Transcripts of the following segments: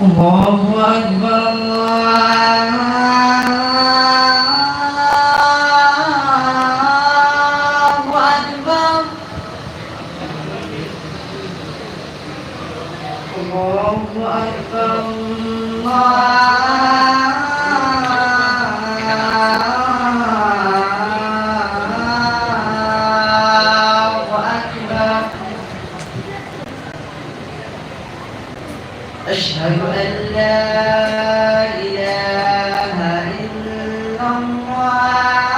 Allahu Akbar. Allah hoa.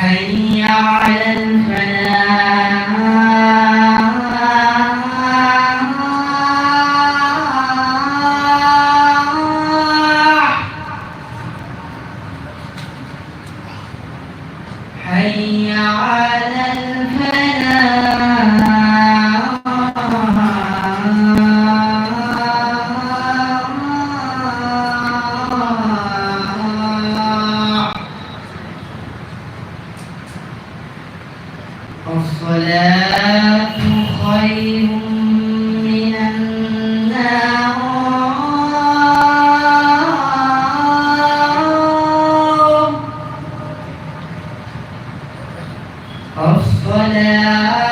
حي على الفلاح Olha.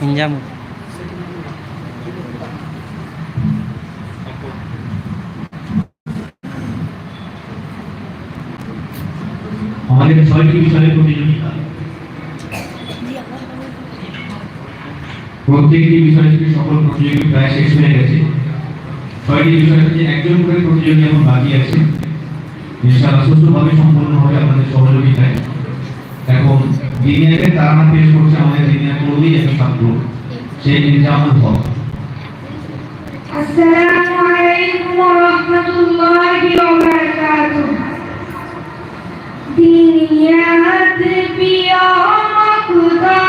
mình ra một আমাদের ছয়টি বিষয়ের প্রতি প্রত্যেকটি বিষয় থেকে সকল প্রতিযোগী প্রায় শেষ হয়ে গেছে, ছয়টি বিষয় থেকে একজন করে প্রতিযোগী এখন বাকি আছে, ইনশাআল্লাহ সুস্থভাবে সম্পন্ন হবে আমাদের সহযোগিতায়। এখন দিনিয়াকে নাম পেশ করছে আমাদের দিনিয়া করলেই একটা ছাত্র সেই দিনটা আমার হক আসসালামু আলাইকুম ওয়া রাহমাতুল্লাহি ওয়া বারাকাতুহু। দিনিয়াত পিয়া মাকুদা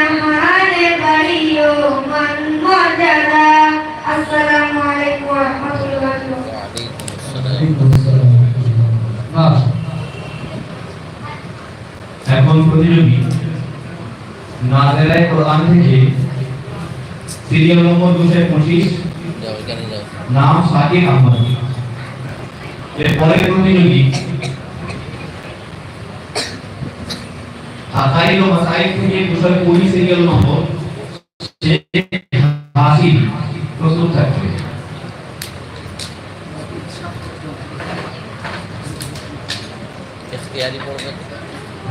তুই বাড়িও মন মজাদা আসসালামু আলাইকুম ওয়া রাহমাতুল্লাহি। ওয়া বারাকাতুহু এখন প্রতিযোগী নাজেরায় কোরআন থেকে সিরিয়াল নম্বর দুশো পঁচিশ নাম সাকিব আহমদ। এর পরের প্রতিযোগী আকাইল ও মাসাইল থেকে দুশো কুড়ি সিরিয়াল নম্বর শেখ প্রস্তুত থাকবে।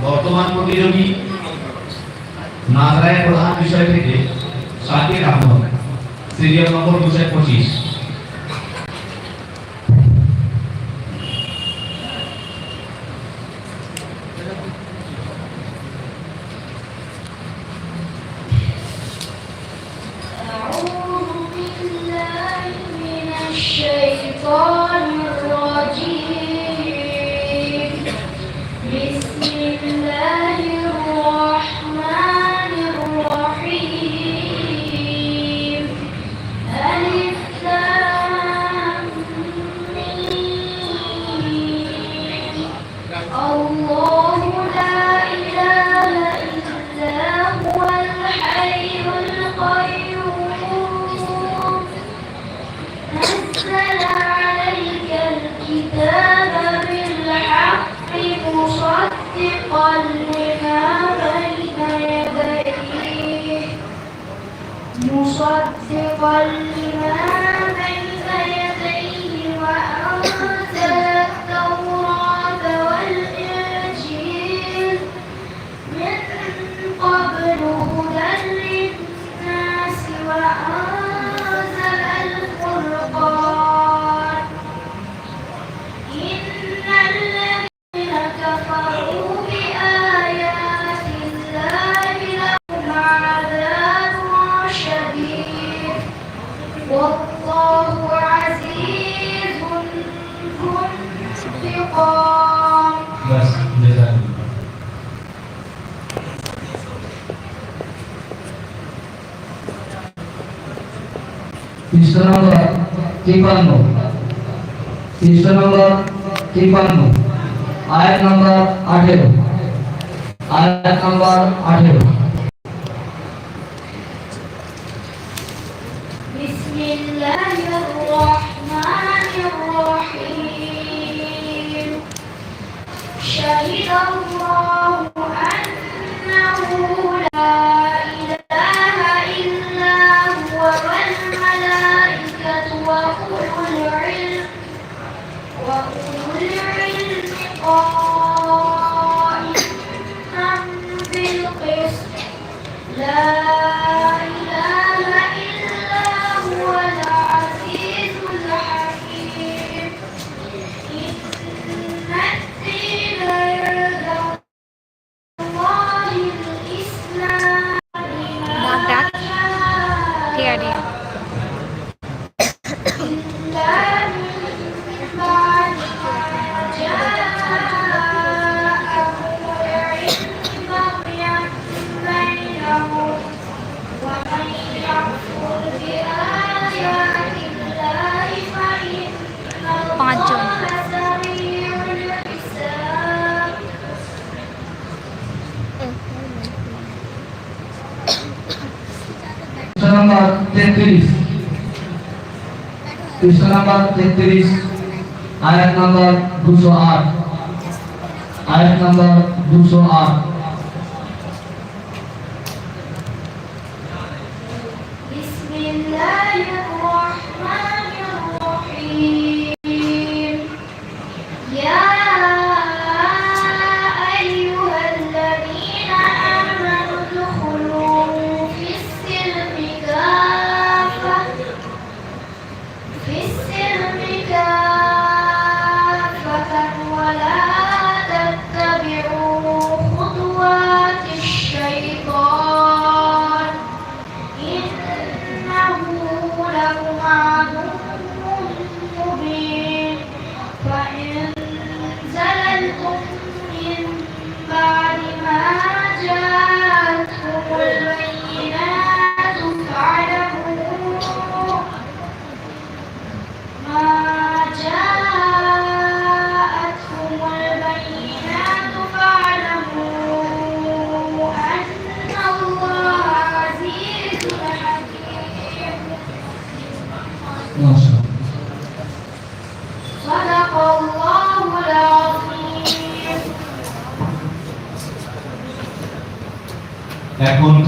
বর্তমান প্রতিযোগী নাজরায় প্রধান বিষয় থেকে শাকির আহমদ সিরিয়াল নম্বর দুশো পঁচিশ। بالحق مصدقا لما بين يديه. مصدقا لما নম্বর নম্বর আয়াত নম্বর আঠেরো। আয়াত নম্বর আঠেরো। পৃষ্ঠা নম্বর তেত্রিশ আয়াত নম্বর দুশো আট আয়াত নম্বর দুশো আট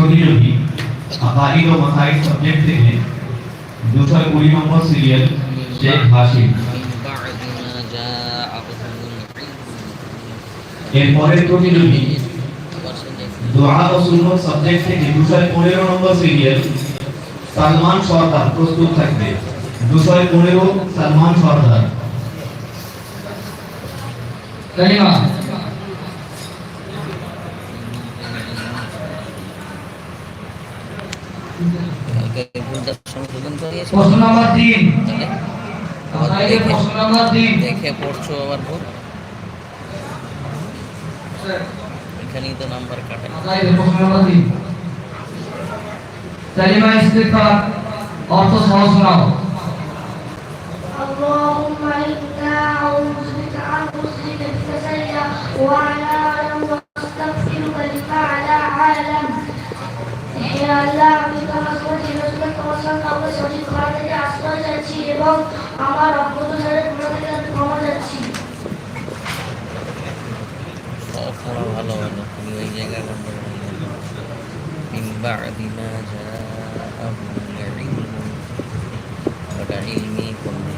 ऑडिटोरियम ही आबादी व मसाइल सब्जेक्ट से हैं दूसरा पूरी मोहम्मद सीरियल शेख हाशिम এরপরের প্রতিযোগী দোয়া ও সুন্নত সাবজেক্ট থেকে দুশোয় পনেরো নম্বর সিরিয়াল সালমান সরকার প্রস্তুত থাকবে দুশোয় পনেরো সালমান সরকার ধন্যবাদ কালকে ভুলটা সংশোধন করিয়েছে প্রশ্ন নাম্বার তিন আবার আপনাকে দেখে প্রশ্ন নাম্বার তিন দেখে পড়ছো আবার বল এখানেই তো নাম্বার কাটে আপনাকে প্রশ্ন নাম্বার তিন কালিমা ইস্তেগফার অর্থ সহ শোনাও اللهم إنا أعوذ بك أن أشرك بك شيئا وأنا أعلم وأستغفرك لما لا أعلم হে আল্লাহ আমি তোমার সঠিক রসুলের তোমার সঙ্গে আমার সঠিক করা থেকে আশ্রয় যাচ্ছি এবং আমার অজ্ঞত ছেড়ে গুণা থেকে আমি ক্ষমা যাচ্ছি সব পড়া ভালো ভালো তুমি ওই জায়গায় গন্ডগোল হয়ে গেল। من بعد ما جاءهم العلم ওটা ইলমি করবে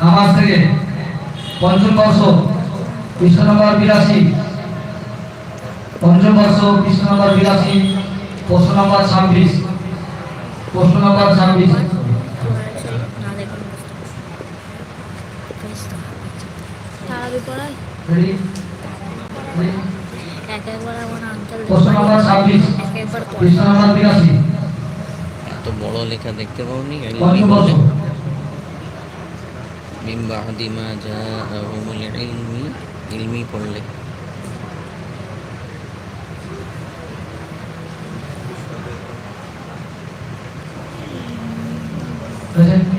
নামাজ থেকে পঞ্চম বর্ষ পৃষ্ঠ নম্বর বিরাশি। পঞ্চম বর্ষ পৃষ্ঠ নম্বর বিরাশি প্রশ্ন নম্বর ছাব্বিশ। প্রশ্ন নম্বর ছাব্বিশ। এত বড় লেখা দেখতে পাওনি? மிம்பாதி மாஜா இல்மி இல்மி கொள்ளை Thank.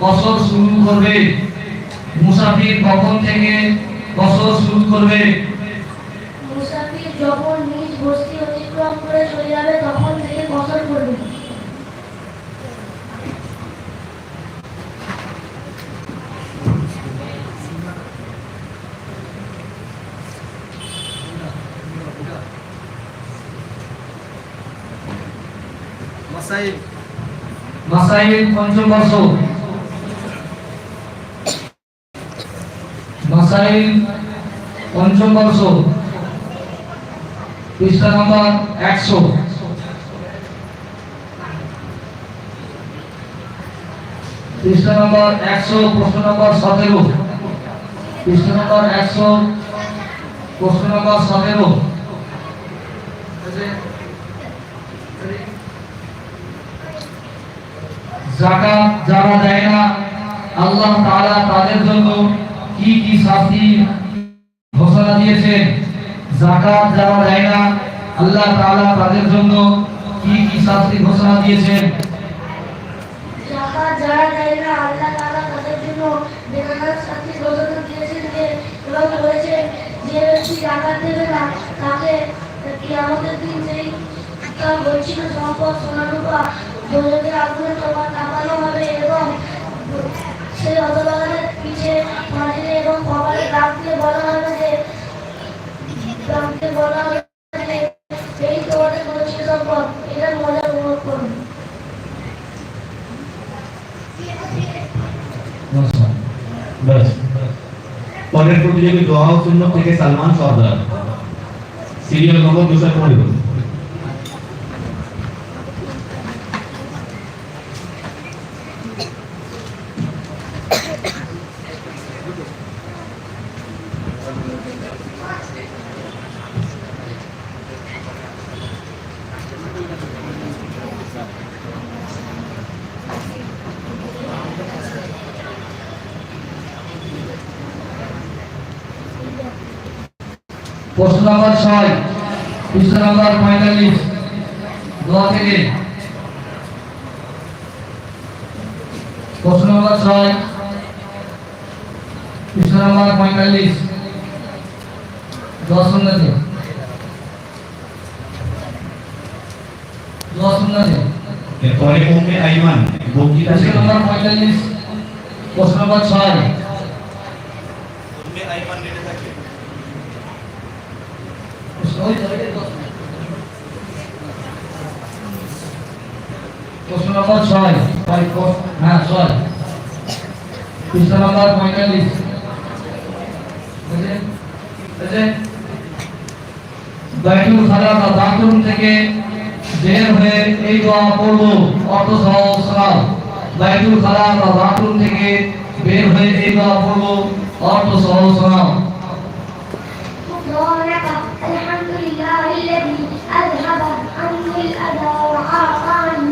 কসর শুরু করবে। মুসাফির কখন থেকে কসর শুরু করবে? মুসাফির যখন নিজ বস্তি অতিক্রম করে চলে যাবে তখন থেকে কসর করবে। মাসাইল পঞ্চম বর্ষ। মাসাইল পঞ্চম বর্ষ, পৃষ্ঠা নম্বর একশো। পৃষ্ঠা নম্বর একশো, প্রশ্ন নম্বর সতেরো। পৃষ্ঠা নম্বর একশো, প্রশ্ন নম্বর সতেরো। জাকাত যারা দেয় না, আল্লাহ তাদের জন্য কি কি শাস্তি ঘোষণা দিয়েছেন জাকাত যারা দেয় না। আল্লাহ তাআলা তাদের জন্য কি কি শাস্তি ঘোষণা দিয়েছেন? জাকাত যারা দেয় না। আল্লাহ তাআলা তাদের জন্য বেদনার শাস্তি ঘোষণা দিয়েছেন যে, এবং বলেছেন যে ব্যক্তি জাকাত দেবে না, তাকে কিয়ামতের দিন সেই তার বঞ্চিত সম্পদ সোনারূপা দোজকের আগুনে তোমার নামানো হবে এবং সেই পিছে মাটিতে এবং কপালে বলা হবে যে বলা হবে পরের প্রতিযোগী দোয়া সুন্নত থেকে সালমান সর্দার। সিরিয়াল নম্বর দুশো পনেরো প্রশ্ন নম্বর ছয় পৃষ্ঠ নম্বর পঁয়তাল্লিশ দোয়া থেকে। প্রশ্ন নম্বর ছয়। পৃষ্ঠ নম্বর পঁয়তাল্লিশ। দশ শূন্যতে দশ শূন্যতে এরপরে উম্মে আইমান বক্তৃতা প্রশ্ন নম্বর পঁয়তাল্লিশ। প্রশ্ন নম্বর ছয়। ওই তো, ওই তো, দশ। নম্বর ছয় ছয়, প- হ্যাঁ ছয় পৃষ্ঠ নম্বর পঁয়তাল্লিশ বুঝলেন? বুঝলেন? বাইতুল খালা বা বাথরুম থেকে বের হয়ে এই দোয়া পড়ব অর্থ সহ শোনাও বাইতুল খালা বা বাথরুম থেকে বের হয়ে এই দোয়া পড়ব অর্থ সহ শোনাও غفرانك الحمد لله الذي أذهب عني الأذى وعافاني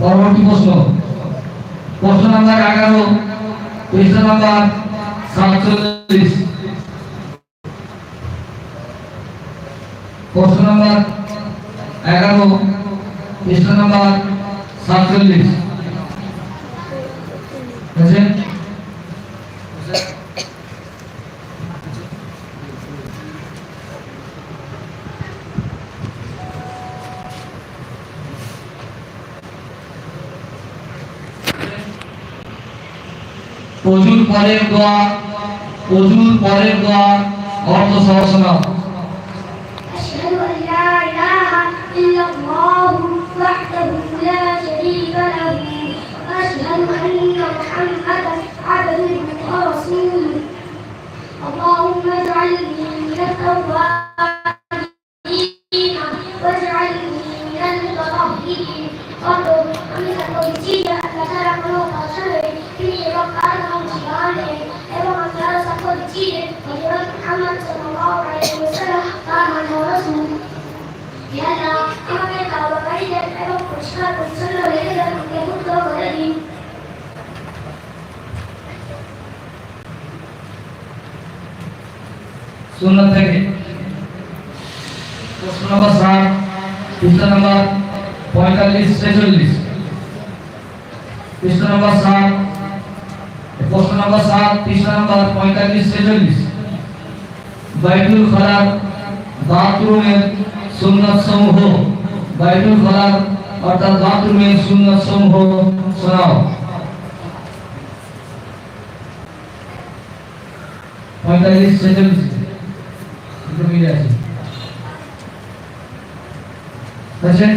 পরবর্তী প্রশ্ন। প্রশ্ন নাম্বার এগারো পৃষ্ঠ নাম্বার সাতচল্লিশ। প্রশ্ন নাম্বার এগারো পৃষ্ঠ নাম্বার সাতচল্লিশ বুঝলেন অজুর পরের দোয়া অজুর পরের দোয়া অর্থ সহ শোনাও ইয়া আল্লাহ আমাকে তাওবা করিলেন এবং পরিষ্কার পরিচ্ছন্ন রেখে দেন আমাকে মুক্ত করে দিন সুন্নত থেকে প্রশ্ন নম্বর সাত পৃষ্ঠ নম্বর পঁয়তাল্লিশ ছেচল্লিশ পৃষ্ঠ নম্বর সাত প্রশ্ন নম্বর সাত পৃষ্ঠ নম্বর পঁয়তাল্লিশ ছেচল্লিশ বাইতুল খলার বাথরুমের সুন্নত সমূহ বাইতুল খলার অর্থাৎ বাথরুমের সুন্নত সমূহ শোনাও পঁয়তাল্লিশ ছেচল্লিশ দুটো মিলে আছে বুঝছেন